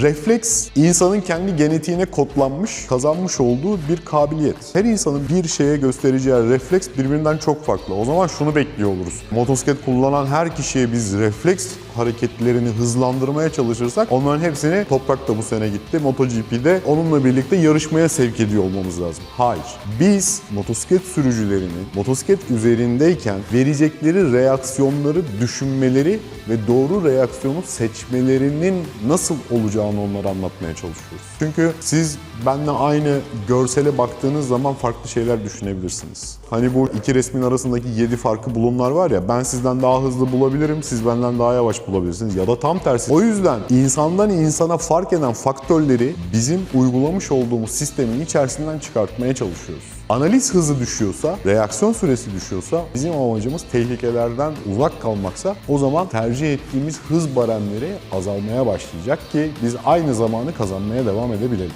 Refleks insanın kendi genetiğine kodlanmış, kazanmış olduğu bir kabiliyet. Her insanın bir şeye göstereceği refleks birbirinden çok farklı. O zaman şunu bekliyor oluruz. Motosiklet kullanan her kişiye biz refleks hareketlerini hızlandırmaya çalışırsak onların hepsini toprakta bu sene gitti. MotoGP'de onunla birlikte yarışmaya sevk ediyor olmamız lazım. Hayır. Biz motosiklet sürücülerinin motosiklet üzerindeyken verecekleri reaksiyonları düşünmeleri ve doğru reaksiyonu seçmelerinin nasıl olacağını onlara anlatmaya çalışıyoruz. Çünkü siz benimle aynı görsele baktığınız zaman farklı şeyler düşünebilirsiniz. Hani bu iki resmin arasındaki 7 farkı bulunlar var ya ben sizden daha hızlı bulabilirim, siz benden daha yavaş bulabilirsiniz ya da tam tersi. O yüzden insandan insana fark eden faktörleri bizim uygulamış olduğumuz sistemin içerisinden çıkartmaya çalışıyoruz. Analiz hızı düşüyorsa, reaksiyon süresi düşüyorsa bizim amacımız tehlikelerden uzak kalmaksa o zaman tercih ettiğimiz hız baremleri azalmaya başlayacak ki biz aynı zamanı kazanmaya devam edebilelim.